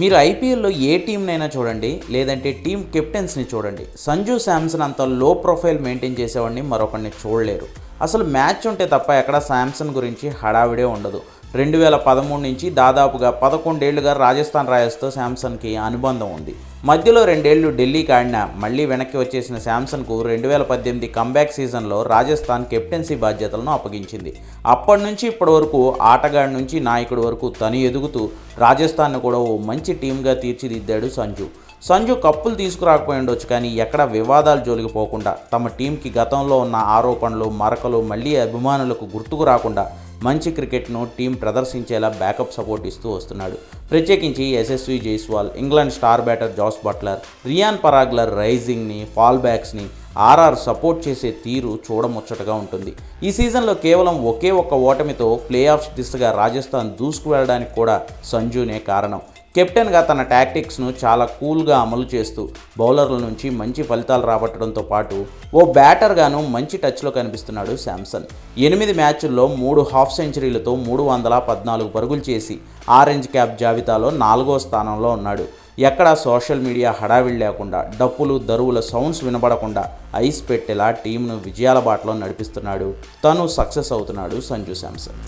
మీరు ఐపీఎల్లో ఏ టీంనైనా చూడండి లేదంటే టీం కెప్టెన్స్ని చూడండి. సంజు శాంసన్ అంత లో ప్రొఫైల్ మెయింటైన్ చేసేవాడిని మరొకరిని చూడలేరు. అసలు మ్యాచ్ ఉంటే తప్ప ఎక్కడ శాంసన్ గురించి హడావిడే ఉండదు. రెండు వేల పదమూడు నుంచి దాదాపుగా పదకొండేళ్ళుగా రాజస్థాన్ రాయల్స్తో శాంసన్కి అనుబంధం ఉంది. మధ్యలో రెండేళ్ళు ఢిల్లీకి ఆడిన మళ్ళీ వెనక్కి వచ్చేసిన శాంసన్కు రెండు వేల పద్దెనిమిది కంబ్యాక్ సీజన్లో రాజస్థాన్ కెప్టెన్సీ బాధ్యతలను అప్పగించింది. అప్పటి నుంచి ఇప్పటి వరకు ఆటగాడి నుంచి నాయకుడి వరకు తను ఎదుగుతూ రాజస్థాన్ను కూడా ఓ మంచి టీంగా తీర్చిదిద్దాడు సంజు. సంజు కప్పులు తీసుకురాకపోయి ఉండొచ్చు కానీ ఎక్కడ వివాదాలు జోలికి పోకుండా తమ టీంకి గతంలో ఉన్న ఆరోపణలు మరకలు మళ్ళీ అభిమానులకు గుర్తుకు రాకుండా మంచి క్రికెట్ను టీం ప్రదర్శించేలా బ్యాకప్ సపోర్ట్ ఇస్తూ వస్తున్నాడు. ప్రత్యేకించి Yashasvi Jaiswal England star batter Jos Buttler Riyan పరాగ్లర్ రైజింగ్ని ఫాల్ బ్యాక్స్ని ఆర్ఆర్ సపోర్ట్ చేసే తీరు చూడముచ్చటగా ఉంటుంది. ఈ సీజన్లో కేవలం ఒకే ఒక్క ఓటమితో ప్లే ఆఫ్స్ దిశగా రాజస్థాన్ దూసుకు వెళ్ళడానికి కూడా సంజునే కారణం. కెప్టెన్గా తన టాక్టిక్స్ను చాలా కూల్గా అమలు చేస్తూ బౌలర్ల నుంచి మంచి ఫలితాలు రాబట్టడంతో పాటు ఓ బ్యాటర్గాను మంచి టచ్లో కనిపిస్తున్నాడు శాంసన్. ఎనిమిది మ్యాచ్ల్లో మూడు హాఫ్ సెంచరీలతో మూడు వందల పద్నాలుగు పరుగులు చేసి ఆరెంజ్ క్యాప్ జాబితాలో నాలుగో స్థానంలో ఉన్నాడు. ఎక్కడా సోషల్ మీడియా హడావిడి లేకుండా డప్పులు దరువుల సౌండ్స్ వినబడకుండా ఐస్ పెట్టేలా టీంను విజయాల బాటలో నడిపిస్తున్నాడు. తను సక్సెస్ అవుతున్నాడు సంజు శాంసన్.